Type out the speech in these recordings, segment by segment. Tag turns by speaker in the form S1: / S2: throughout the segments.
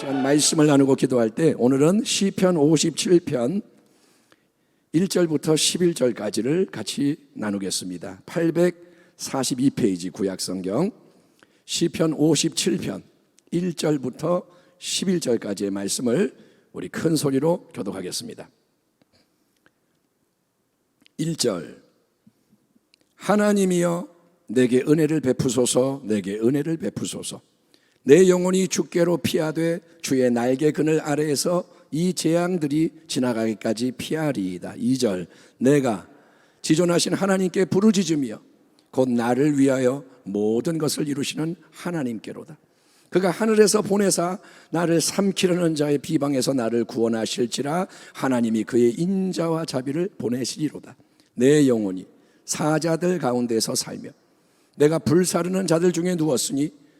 S1: 시간 말씀을 나누고 기도할 때 오늘은 시편 57편 1절부터 11절까지를 같이 나누겠습니다. 842페이지 구약성경 시편 57편 1절부터 11절까지의 말씀을 우리 큰 소리로 교독하겠습니다. 1절 하나님이여 내게 은혜를 베푸소서 내게 은혜를 베푸소서 내 영혼이 주께로 피하되 주의 날개 그늘 아래에서 이 재앙들이 지나가기까지 피하리이다. 2절 내가 지존하신 하나님께 부르짖으며 곧 나를 위하여 모든 것을 이루시는 하나님께로다. 그가 하늘에서 보내사 나를 삼키려는 자의 비방에서 나를 구원하실지라 하나님이 그의 인자와 자비를 보내시리로다. 내 영혼이 사자들 가운데서 살며 내가 불사르는 자들 중에 누웠으니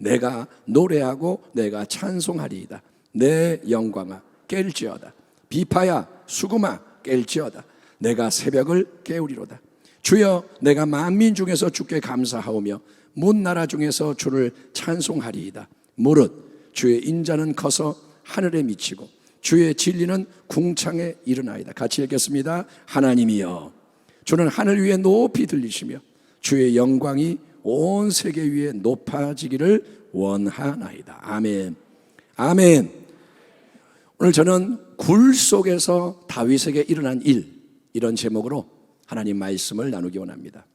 S1: 내가 노래하고 내가 찬송하리이다. 내 영광아 깰지어다. 비파야 수금아 깰지어다. 내가 새벽을 깨우리로다. 주여 내가 만민 중에서 주께 감사하오며 문 나라 중에서 주를 찬송하리이다. 무릇 주의 인자는 커서 하늘에 미치고 주의 진리는 궁창에 이르나이다. 같이 읽겠습니다. 하나님이여 주는 하늘 위에 높이 들리시며 주의 영광이 온 세계 위에 높아지기를 원하나이다. 아멘. 아멘. 오늘 저는 굴 속에서 다윗에게 일어난 일 이런 제목으로 하나님 말씀을 나누기 원합니다.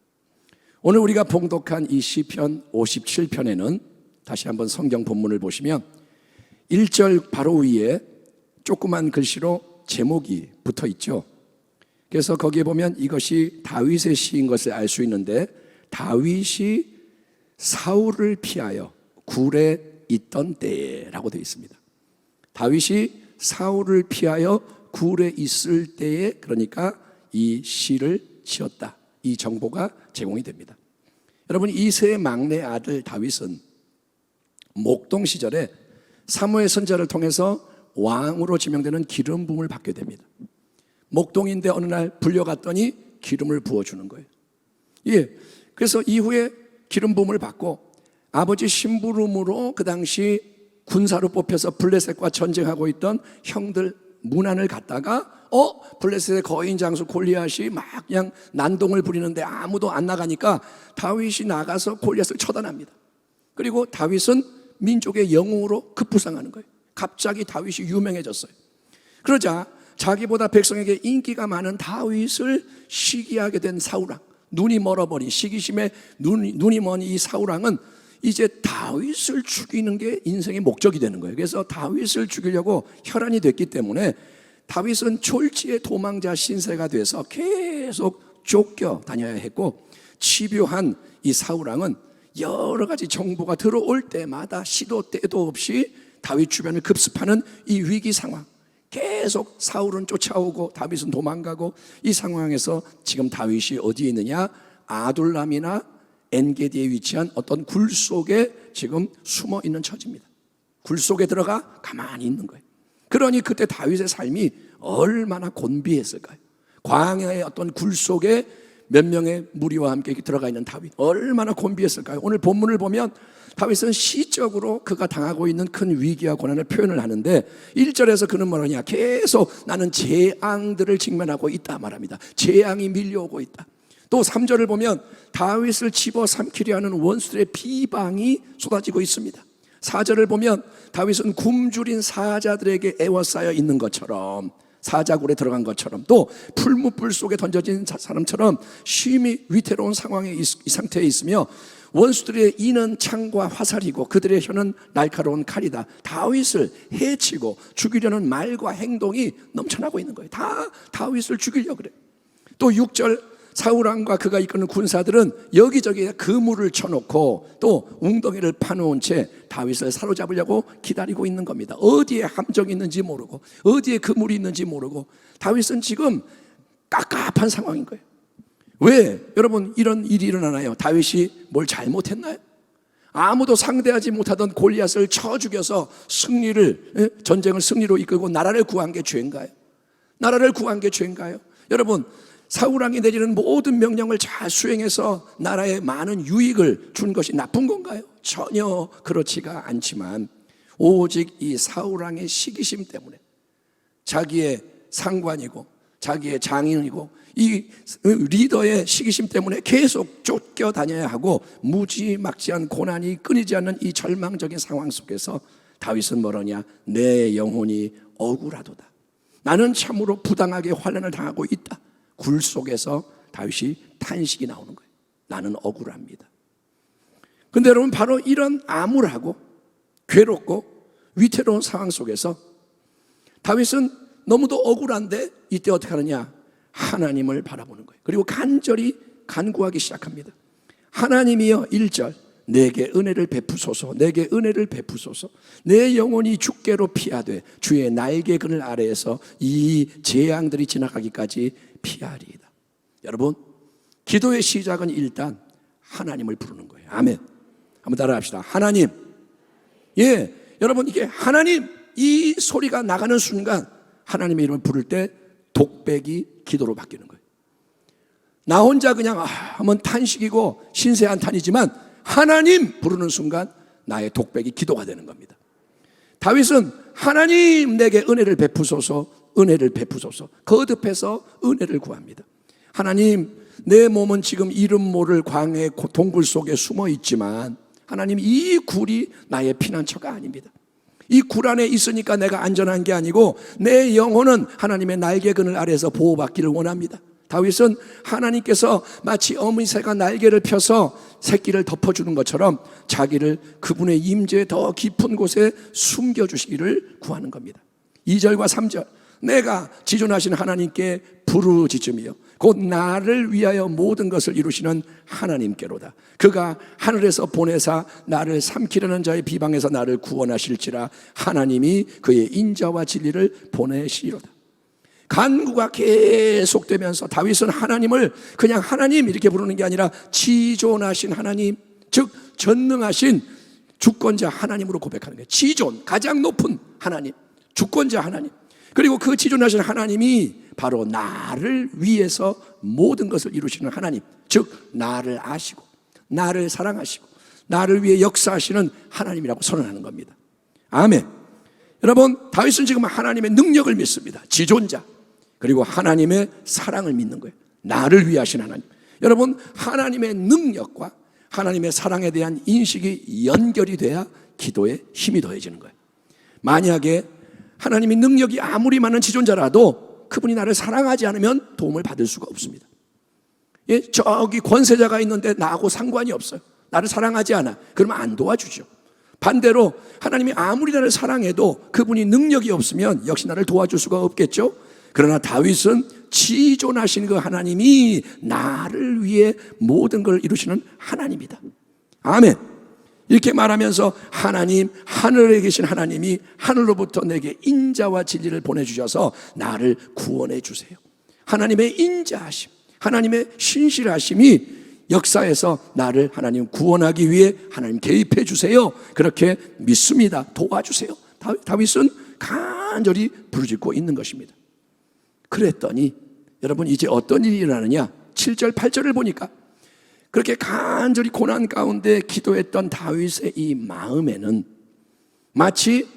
S1: 오늘 우리가 봉독한 이 시편 57편에는 다시 한번 성경 본문을 보시면 1절 바로 위에 조그만 글씨로 제목이 붙어 있죠. 그래서 거기에 보면 이것이 다윗의 시인 것을 알 수 있는데 다윗이 사울을 피하여 굴에 있던 때라고 되어 있습니다. 다윗이 사울을 피하여 굴에 있을 때에 그러니까 이 시를 지었다. 이 정보가 제공이 됩니다. 여러분 이세의 막내 아들 다윗은 목동 시절에 사무엘 선자를 통해서 왕으로 지명되는 기름 부음을 받게 됩니다. 목동인데 어느 날 불려갔더니 기름을 부어 주는 거예요. 예. 그래서 이후에 기름 부음을 받고 아버지 심부름으로 그 당시 군사로 뽑혀서 블레셋과 전쟁하고 있던 형들 문안을 갖다가 어 블레셋의 거인 장수 골리앗이 막 그냥 난동을 부리는데 아무도 안 나가니까 다윗이 나가서 골리앗을 처단합니다. 그리고 다윗은 민족의 영웅으로 급부상하는 거예요. 갑자기 다윗이 유명해졌어요. 그러자 자기보다 백성에게 인기가 많은 다윗을 시기하게 된 사울왕, 눈이 멀어버린 시기심에 눈이, 눈이 먼 이 사울왕은 이제 다윗을 죽이는 게 인생의 목적이 되는 거예요. 그래서 다윗을 죽이려고 혈안이 됐기 때문에 다윗은 졸지의 도망자 신세가 돼서 계속 쫓겨 다녀야 했고 치료한 이 사울왕은 여러 가지 정보가 들어올 때마다 시도 때도 없이 다윗 주변을 급습하는 이 위기 상황 계속 사울은 쫓아오고 다윗은 도망가고 이 상황에서 지금 다윗이 어디에 있느냐 아둘람이나 엔게디에 위치한 어떤 굴 속에 지금 숨어 있는 처지입니다. 굴 속에 들어가 가만히 있는 거예요. 그러니 그때 다윗의 삶이 얼마나 곤비했을까요? 광야의 어떤 굴 속에 몇 명의 무리와 함께 들어가 있는 다윗 얼마나 곤비했을까요? 오늘 본문을 보면 다윗은 시적으로 그가 당하고 있는 큰 위기와 고난을 표현을 하는데 1절에서 그는 뭐라냐 계속 나는 재앙들을 직면하고 있다 말합니다. 재앙이 밀려오고 있다. 또 3절을 보면 다윗을 집어 삼키려 하는 원수들의 비방이 쏟아지고 있습니다. 4절을 보면 다윗은 굶주린 사자들에게 애워싸여 있는 것처럼 사자굴에 들어간 것처럼 또 풀무불 속에 던져진 사람처럼 심히 위태로운 상황에 이 상태에 있으며 원수들의 이는 창과 화살이고 그들의 혀는 날카로운 칼이다. 다윗을 해치고 죽이려는 말과 행동이 넘쳐나고 있는 거예요. 다 다윗을 죽이려 그래. 또 6절 사울왕과 그가 이끄는 군사들은 여기저기에 그물을 쳐놓고 또 웅덩이를 파놓은 채 다윗을 사로잡으려고 기다리고 있는 겁니다. 어디에 함정이 있는지 모르고 어디에 그물이 있는지 모르고 다윗은 지금 깝깝한 상황인 거예요. 왜 여러분 이런 일이 일어나나요? 다윗이 뭘 잘못했나요? 아무도 상대하지 못하던 골리앗을 쳐 죽여서 승리를 예? 전쟁을 승리로 이끌고 나라를 구한 게 죄인가요? 나라를 구한 게 죄인가요? 여러분 사울 왕이 내리는 모든 명령을 잘 수행해서 나라에 많은 유익을 준 것이 나쁜 건가요? 전혀 그렇지가 않지만 오직 이 사울 왕의 시기심 때문에 자기의 상관이고 자기의 장인이고 이 리더의 시기심 때문에 계속 쫓겨다녀야 하고 무지막지한 고난이 끊이지 않는 이 절망적인 상황 속에서 다윗은 뭐라냐? 내 영혼이 억울하도다. 나는 참으로 부당하게 환란을 당하고 있다 굴 속에서 다윗이 탄식이 나오는 거예요 나는 억울합니다 근데 여러분 바로 이런 암울하고 괴롭고 위태로운 상황 속에서 다윗은 너무도 억울한데 이때 어떻게 하느냐? 하나님을 바라보는 거예요. 그리고 간절히 간구하기 시작합니다. 하나님이여 1절 내게 은혜를 베푸소서 내게 은혜를 베푸소서 내 영혼이 죽게로 피하되 주의 날개 그늘 아래에서 이 재앙들이 지나가기까지 피하리이다. 여러분 기도의 시작은 일단 하나님을 부르는 거예요. 아멘. 한번 따라합시다. 하나님. 예, 여러분 이게 하나님 이 소리가 나가는 순간 하나님의 이름을 부를 때 독백이 기도로 바뀌는 거예요. 나 혼자 그냥 아, 한번 탄식이고 신세 한탄이지만 하나님 부르는 순간 나의 독백이 기도가 되는 겁니다. 다윗은 하나님 내게 은혜를 베푸소서 은혜를 베푸소서 거듭해서 은혜를 구합니다. 하나님 내 몸은 지금 이름 모를 광해 동굴 속에 숨어 있지만 하나님 이 굴이 나의 피난처가 아닙니다. 이 굴 안에 있으니까 내가 안전한 게 아니고 내 영혼은 하나님의 날개 그늘 아래서 보호받기를 원합니다. 다윗은 하나님께서 마치 어미새가 날개를 펴서 새끼를 덮어주는 것처럼 자기를 그분의 임재에 더 깊은 곳에 숨겨주시기를 구하는 겁니다. 2절과 3절 내가 지존하신 하나님께 부르짖으며 곧 나를 위하여 모든 것을 이루시는 하나님께로다. 그가 하늘에서 보내사 나를 삼키려는 자의 비방에서 나를 구원하실지라 하나님이 그의 인자와 진리를 보내시리로다. 간구가 계속되면서 다윗은 하나님을 그냥 하나님 이렇게 부르는 게 아니라 지존하신 하나님, 즉 전능하신 주권자 하나님으로 고백하는 거예요. 지존, 가장 높은 하나님, 주권자 하나님. 그리고 그 지존하신 하나님이 바로 나를 위해서 모든 것을 이루시는 하나님, 즉 나를 아시고 나를 사랑하시고 나를 위해 역사하시는 하나님이라고 선언하는 겁니다. 아멘. 여러분, 다윗은 지금 하나님의 능력을 믿습니다. 지존자. 그리고 하나님의 사랑을 믿는 거예요. 나를 위하신 하나님. 여러분, 하나님의 능력과 하나님의 사랑에 대한 인식이 연결이 돼야 기도에 힘이 더해지는 거예요. 만약에 하나님의 능력이 아무리 많은 지존자라도 그분이 나를 사랑하지 않으면 도움을 받을 수가 없습니다. 예, 저기 권세자가 있는데 나하고 상관이 없어요. 나를 사랑하지 않아. 그러면 안 도와주죠. 반대로 하나님이 아무리 나를 사랑해도 그분이 능력이 없으면 역시 나를 도와줄 수가 없겠죠. 그러나 다윗은 지존하신 그 하나님이 나를 위해 모든 걸 이루시는 하나님이다. 아멘. 이렇게 말하면서 하나님, 하늘에 계신 하나님이 하늘로부터 내게 인자와 진리를 보내주셔서 나를 구원해 주세요. 하나님의 인자하심, 하나님의 신실하심이 역사에서 나를 하나님 구원하기 위해 하나님 개입해 주세요. 그렇게 믿습니다. 도와주세요. 다윗은 간절히 부르짖고 있는 것입니다. 그랬더니 여러분 이제 어떤 일이 일어나느냐? 7절, 8절을 보니까 그렇게 간절히 고난 가운데 기도했던 다윗의 이 마음에는 마치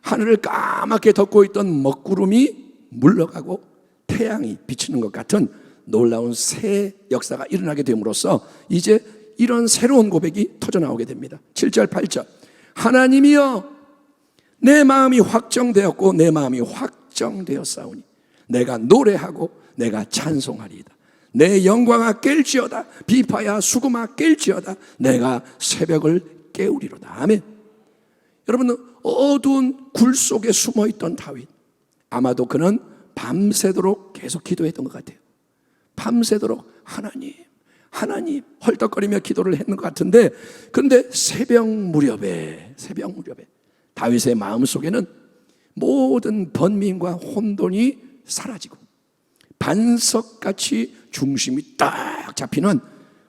S1: 하늘을 까맣게 덮고 있던 먹구름이 물러가고 태양이 비치는 것 같은 놀라운 새 역사가 일어나게 됨으로써 이제 이런 새로운 고백이 터져 나오게 됩니다. 7절, 8절. 하나님이여 내 마음이 확정되었고 내 마음이 확정되었사오니 내가 노래하고 내가 찬송하리이다. 내 영광아 깰지어다. 비파야 수금아 깰지어다. 내가 새벽을 깨우리로다. 아멘. 여러분 어두운 굴 속에 숨어 있던 다윗. 아마도 그는 밤새도록 계속 기도했던 것 같아요. 밤새도록 하나님, 하나님 헐떡거리며 기도를 했는 것 같은데 그런데 새벽 무렵에 새벽 무렵에 다윗의 마음 속에는 모든 번민과 혼돈이 사라지고 반석같이 중심이 딱 잡히는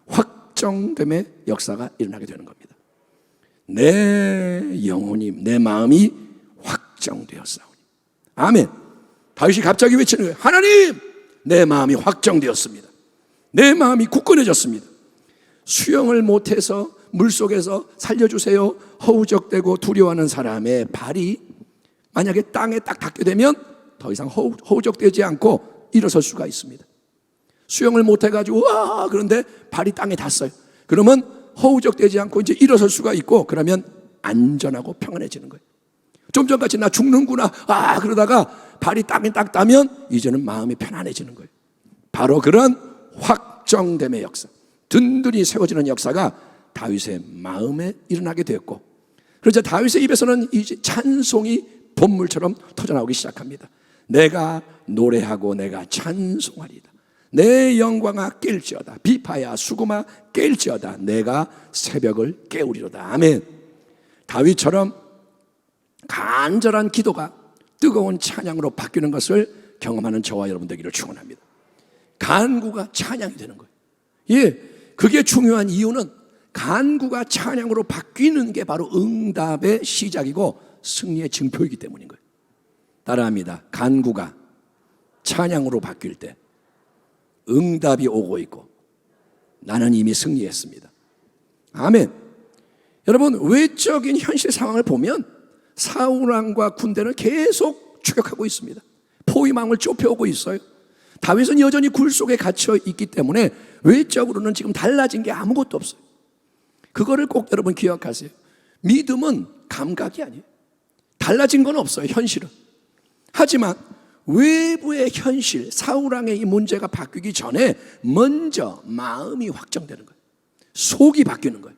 S1: 확정됨의 역사가 일어나게 되는 겁니다. 내 영혼이 내 마음이 확정되었사오니 아멘. 다윗이 갑자기 외치는 거예요. 하나님, 내 마음이 확정되었습니다. 내 마음이 굳건해졌습니다. 수영을 못해서 물 속에서 살려주세요. 허우적대고 두려워하는 사람의 발이 만약에 땅에 딱 닿게 되면 더 이상 허우, 허우적대지 않고 일어설 수가 있습니다. 수영을 못해가지고 와 그런데 발이 땅에 닿았어요. 그러면 허우적대지 않고 이제 일어설 수가 있고 그러면 안전하고 평안해지는 거예요. 좀 전같이 나 죽는구나 아 그러다가 발이 땅에 딱 닿으면 이제는 마음이 편안해지는 거예요. 바로 그런 확정됨의 역사, 든든히 세워지는 역사가 다윗의 마음에 일어나게 되었고, 그러자 다윗의 입에서는 이제 찬송이 본물처럼 터져나오기 시작합니다. 내가 노래하고 내가 찬송하리다. 내 영광아 깰지어다. 비파야 수구마 깰지어다. 내가 새벽을 깨우리로다. 아멘. 다윗처럼 간절한 기도가 뜨거운 찬양으로 바뀌는 것을 경험하는 저와 여러분 되기를 축원합니다. 간구가 찬양이 되는 거예요. 예, 그게 중요한 이유는 간구가 찬양으로 바뀌는 게 바로 응답의 시작이고 승리의 증표이기 때문인 거예요. 따라합니다. 간구가 찬양으로 바뀔 때 응답이 오고 있고 나는 이미 승리했습니다. 아멘. 여러분 외적인 현실 상황을 보면 사울왕과 군대는 계속 추격하고 있습니다. 포위망을 좁혀오고 있어요. 다윗은 여전히 굴 속에 갇혀 있기 때문에 외적으로는 지금 달라진 게 아무것도 없어요. 그거를 꼭 여러분 기억하세요. 믿음은 감각이 아니에요. 달라진 건 없어요, 현실은. 하지만 외부의 현실, 사울왕의 이 문제가 바뀌기 전에 먼저 마음이 확정되는 거예요. 속이 바뀌는 거예요.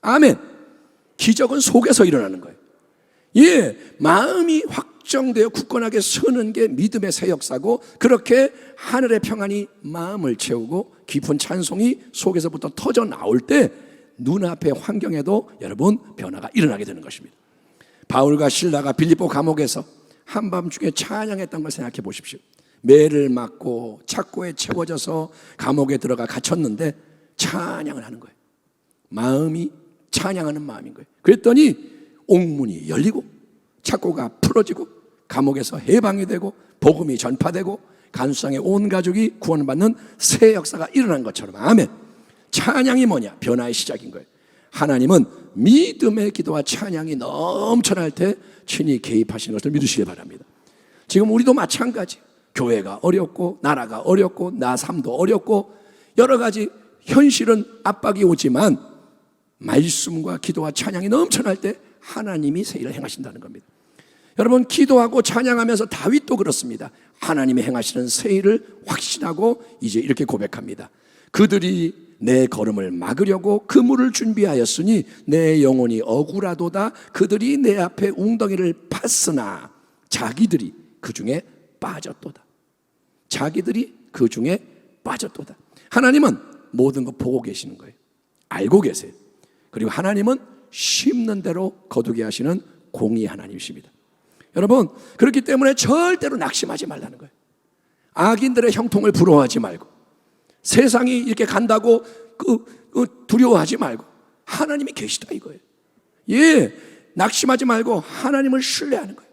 S1: 아멘. 기적은 속에서 일어나는 거예요. 예, 마음이 확정되어 굳건하게 서는 게 믿음의 새 역사고 그렇게 하늘의 평안이 마음을 채우고 깊은 찬송이 속에서부터 터져 나올 때 눈앞의 환경에도 여러분 변화가 일어나게 되는 것입니다. 바울과 신라가 빌립보 감옥에서 한밤중에 찬양했던 걸 생각해 보십시오. 매를 맞고 착고에 채워져서 감옥에 들어가 갇혔는데 찬양을 하는 거예요. 마음이 찬양하는 마음인 거예요. 그랬더니 옥문이 열리고 착고가 풀어지고 감옥에서 해방이 되고 복음이 전파되고 간수상의 온 가족이 구원받는 새 역사가 일어난 것처럼 아멘. 찬양이 뭐냐? 변화의 시작인 거예요. 하나님은 믿음의 기도와 찬양이 넘쳐날 때 친히 개입하시는 것을 믿으시기 바랍니다. 지금 우리도 마찬가지. 교회가 어렵고 나라가 어렵고 나 삶도 어렵고 여러 가지 현실은 압박이 오지만 말씀과 기도와 찬양이 넘쳐날 때 하나님이 새 일을 행하신다는 겁니다. 여러분 기도하고 찬양하면서 다윗도 그렇습니다. 하나님이 행하시는 새 일을 확신하고 이제 이렇게 고백합니다. 그들이 내 걸음을 막으려고 그물을 준비하였으니 내 영혼이 억울하도다. 그들이 내 앞에 웅덩이를 팠으나 자기들이 그 중에 빠졌도다. 자기들이 그 중에 빠졌도다. 하나님은 모든 것 보고 계시는 거예요. 알고 계세요. 그리고 하나님은 심는 대로 거두게 하시는 공의 하나님이십니다. 여러분, 그렇기 때문에 절대로 낙심하지 말라는 거예요. 악인들의 형통을 부러워하지 말고, 세상이 이렇게 간다고 그, 그 두려워하지 말고, 하나님이 계시다 이거예요. 예, 낙심하지 말고 하나님을 신뢰하는 거예요.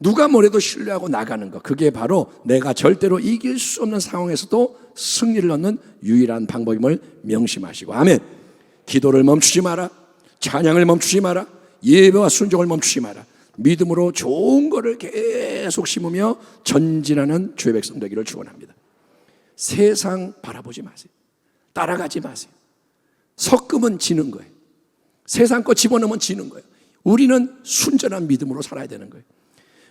S1: 누가 뭐래도 신뢰하고 나가는 거. 그게 바로 내가 절대로 이길 수 없는 상황에서도 승리를 얻는 유일한 방법임을 명심하시고. 아멘. 기도를 멈추지 마라. 찬양을 멈추지 마라. 예배와 순종을 멈추지 마라. 믿음으로 좋은 거를 계속 심으며 전진하는 주의 백성 되기를 축원합니다. 세상 바라보지 마세요. 따라가지 마세요. 섞으면 지는 거예요. 세상 거 집어넣으면 지는 거예요. 우리는 순전한 믿음으로 살아야 되는 거예요.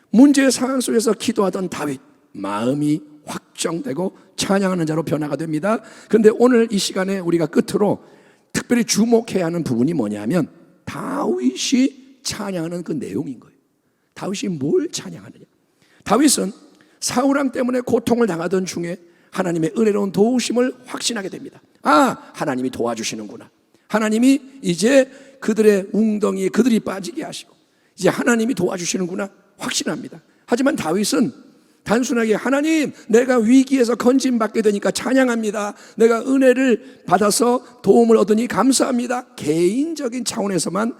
S1: 문제의 상황 속에서 기도하던 다윗 마음이 확정되고 찬양하는 자로 변화가 됩니다. 그런데 오늘 이 시간에 우리가 끝으로 특별히 주목해야 하는 부분이 뭐냐면 다윗이 찬양하는 그 내용인 거예요. 다윗이 뭘 찬양하느냐? 다윗은 사울왕 때문에 고통을 당하던 중에 하나님의 은혜로운 도우심을 확신하게 됩니다. 아, 하나님이 도와주시는구나. 하나님이 이제 그들의 웅덩이에 그들이 빠지게 하시고 이제 하나님이 도와주시는구나 확신합니다. 하지만 다윗은 단순하게 하나님 내가 위기에서 건짐 받게 되니까 찬양합니다. 내가 은혜를 받아서 도움을 얻으니 감사합니다. 개인적인 차원에서만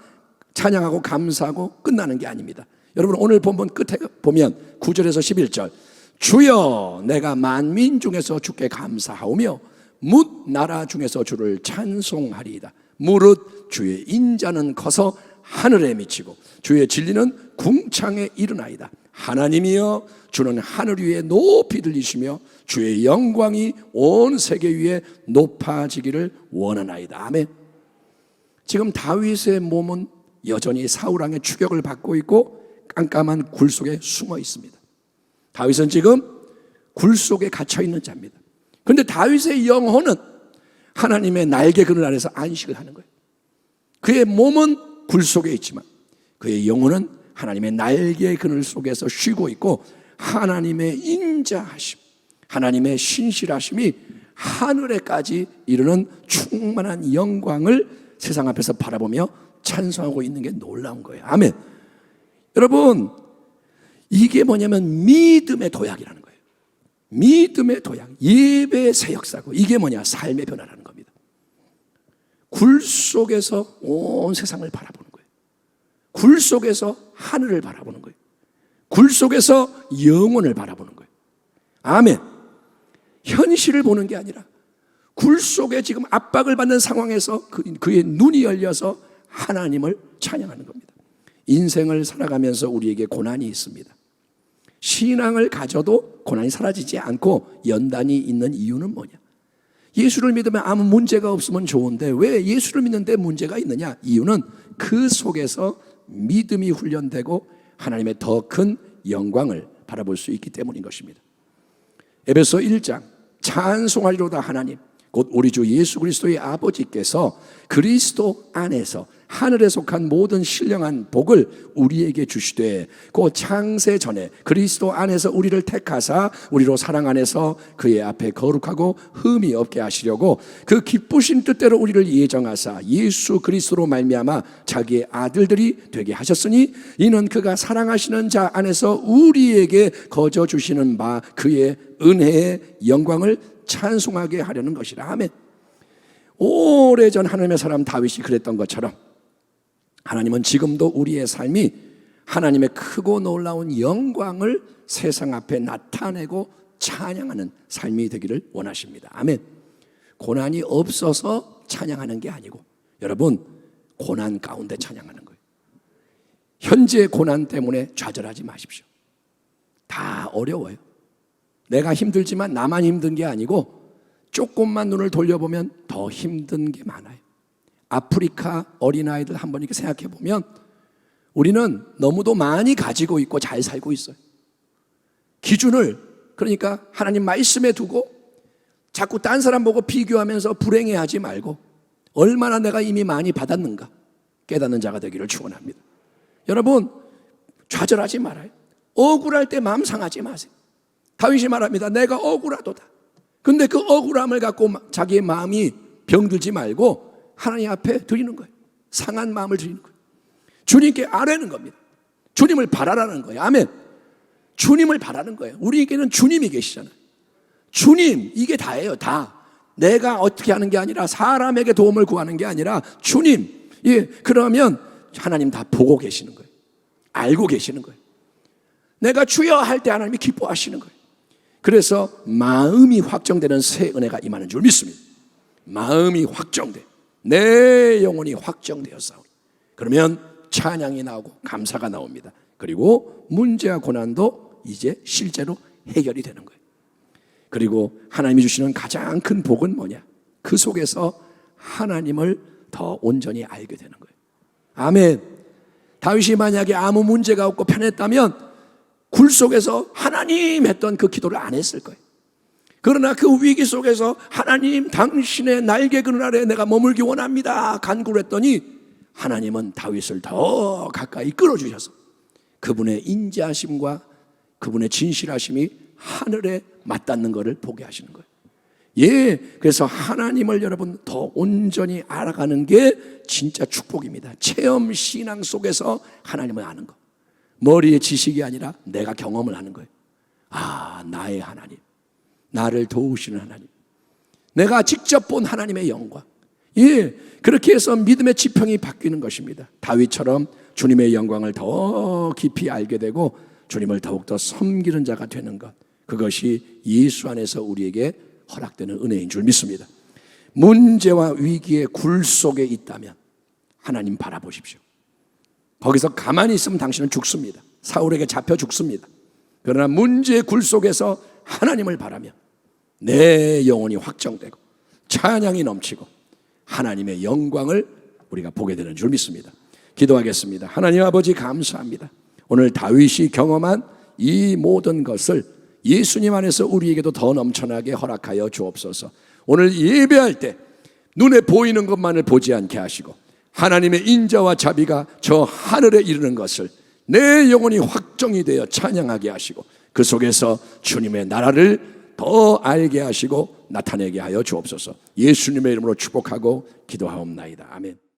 S1: 찬양하고 감사하고 끝나는 게 아닙니다. 여러분 오늘 본문 끝에 보면 9절에서 11절 주여 내가 만민 중에서 주께 감사하오며 묻 나라 중에서 주를 찬송하리이다. 무릇 주의 인자는 커서 하늘에 미치고 주의 진리는 궁창에 이르나이다. 하나님이여 주는 하늘 위에 높이 들리시며 주의 영광이 온 세계 위에 높아지기를 원하나이다. 아멘. 지금 다윗의 몸은 여전히 사울 왕의 추격을 받고 있고 깜깜한 굴 속에 숨어 있습니다. 다윗은 지금 굴 속에 갇혀 있는 자입니다. 그런데 다윗의 영혼은 하나님의 날개 그늘 아래서 안식을 하는 거예요. 그의 몸은 굴 속에 있지만 그의 영혼은 하나님의 날개 그늘 속에서 쉬고 있고 하나님의 인자하심, 하나님의 신실하심이 하늘에까지 이르는 충만한 영광을 세상 앞에서 바라보며 찬송하고 있는 게 놀라운 거예요. 아멘. 여러분, 이게 뭐냐면 믿음의 도약이라는 거예요. 믿음의 도약, 예배의 새 역사고 이게 뭐냐? 삶의 변화라는 겁니다. 굴 속에서 온 세상을 바라보는 거예요. 굴 속에서 하늘을 바라보는 거예요. 굴 속에서 영혼을 바라보는 거예요. 아멘. 현실을 보는 게 아니라 굴 속에 지금 압박을 받는 상황에서 그, 그의 눈이 열려서 하나님을 찬양하는 겁니다. 인생을 살아가면서 우리에게 고난이 있습니다. 신앙을 가져도 고난이 사라지지 않고 연단이 있는 이유는 뭐냐? 예수를 믿으면 아무 문제가 없으면 좋은데 왜 예수를 믿는데 문제가 있느냐? 이유는 그 속에서 믿음이 훈련되고 하나님의 더 큰 영광을 바라볼 수 있기 때문인 것입니다. 에베소 1장 찬송하리로다 하나님 곧 우리 주 예수 그리스도의 아버지께서 그리스도 안에서 하늘에 속한 모든 신령한 복을 우리에게 주시되 그 창세 전에 그리스도 안에서 우리를 택하사 우리로 사랑 안에서 그의 앞에 거룩하고 흠이 없게 하시려고 그 기쁘신 뜻대로 우리를 예정하사 예수 그리스도로 말미암아 자기의 아들들이 되게 하셨으니 이는 그가 사랑하시는 자 안에서 우리에게 거저 주시는 바 그의 은혜의 영광을 찬송하게 하려는 것이라 아멘. 오래전 하나님의 사람 다윗이 그랬던 것처럼 하나님은 지금도 우리의 삶이 하나님의 크고 놀라운 영광을 세상 앞에 나타내고 찬양하는 삶이 되기를 원하십니다. 아멘. 고난이 없어서 찬양하는 게 아니고 여러분 고난 가운데 찬양하는 거예요. 현재 고난 때문에 좌절하지 마십시오. 다 어려워요. 내가 힘들지만 나만 힘든 게 아니고 조금만 눈을 돌려보면 더 힘든 게 많아요. 아프리카 어린아이들 한번 이렇게 생각해 보면 우리는 너무도 많이 가지고 있고 잘 살고 있어요. 기준을 그러니까 하나님 말씀에 두고 자꾸 딴 사람 보고 비교하면서 불행해하지 말고 얼마나 내가 이미 많이 받았는가 깨닫는 자가 되기를 축원합니다. 여러분 좌절하지 말아요. 억울할 때 마음 상하지 마세요. 다윗이 말합니다. 내가 억울하도다. 근데 그 억울함을 갖고 자기의 마음이 병들지 말고 하나님 앞에 드리는 거예요. 상한 마음을 드리는 거예요. 주님께 아뢰는 겁니다. 주님을 바라라는 거예요. 아멘. 주님을 바라는 거예요. 우리에게는 주님이 계시잖아요. 주님, 이게 다예요. 다. 내가 어떻게 하는 게 아니라 사람에게 도움을 구하는 게 아니라 주님. 예, 그러면 하나님 다 보고 계시는 거예요. 알고 계시는 거예요. 내가 주여 할 때 하나님이 기뻐하시는 거예요. 그래서 마음이 확정되는 새 은혜가 임하는 줄 믿습니다. 마음이 확정돼. 내 영혼이 확정되었사오니. 그러면 찬양이 나오고 감사가 나옵니다. 그리고 문제와 고난도 이제 실제로 해결이 되는 거예요. 그리고 하나님이 주시는 가장 큰 복은 뭐냐? 그 속에서 하나님을 더 온전히 알게 되는 거예요. 아멘. 다윗이 만약에 아무 문제가 없고 편했다면 굴 속에서 하나님 했던 그 기도를 안 했을 거예요. 그러나 그 위기 속에서 하나님 당신의 날개 그늘 아래 내가 머물기 원합니다. 간구했더니 하나님은 다윗을 더 가까이 끌어주셔서 그분의 인자하심과 그분의 진실하심이 하늘에 맞닿는 것을 보게 하시는 거예요. 예, 그래서 하나님을 여러분 더 온전히 알아가는 게 진짜 축복입니다. 체험 신앙 속에서 하나님을 아는 거. 머리의 지식이 아니라 내가 경험을 하는 거예요. 아, 나의 하나님. 나를 도우시는 하나님. 내가 직접 본 하나님의 영광. 예, 그렇게 해서 믿음의 지평이 바뀌는 것입니다. 다윗처럼 주님의 영광을 더 깊이 알게 되고 주님을 더욱더 섬기는 자가 되는 것. 그것이 예수 안에서 우리에게 허락되는 은혜인 줄 믿습니다. 문제와 위기의 굴 속에 있다면 하나님 바라보십시오. 거기서 가만히 있으면 당신은 죽습니다. 사울에게 잡혀 죽습니다. 그러나 문제의 굴 속에서 하나님을 바라면 내 영혼이 확정되고 찬양이 넘치고 하나님의 영광을 우리가 보게 되는 줄 믿습니다. 기도하겠습니다. 하나님 아버지 감사합니다. 오늘 다윗이 경험한 이 모든 것을 예수님 안에서 우리에게도 더 넘쳐나게 허락하여 주옵소서. 오늘 예배할 때 눈에 보이는 것만을 보지 않게 하시고 하나님의 인자와 자비가 저 하늘에 이르는 것을 내 영혼이 확정이 되어 찬양하게 하시고 그 속에서 주님의 나라를 더 알게 하시고 나타내게 하여 주옵소서. 예수님의 이름으로 축복하고 기도하옵나이다. 아멘.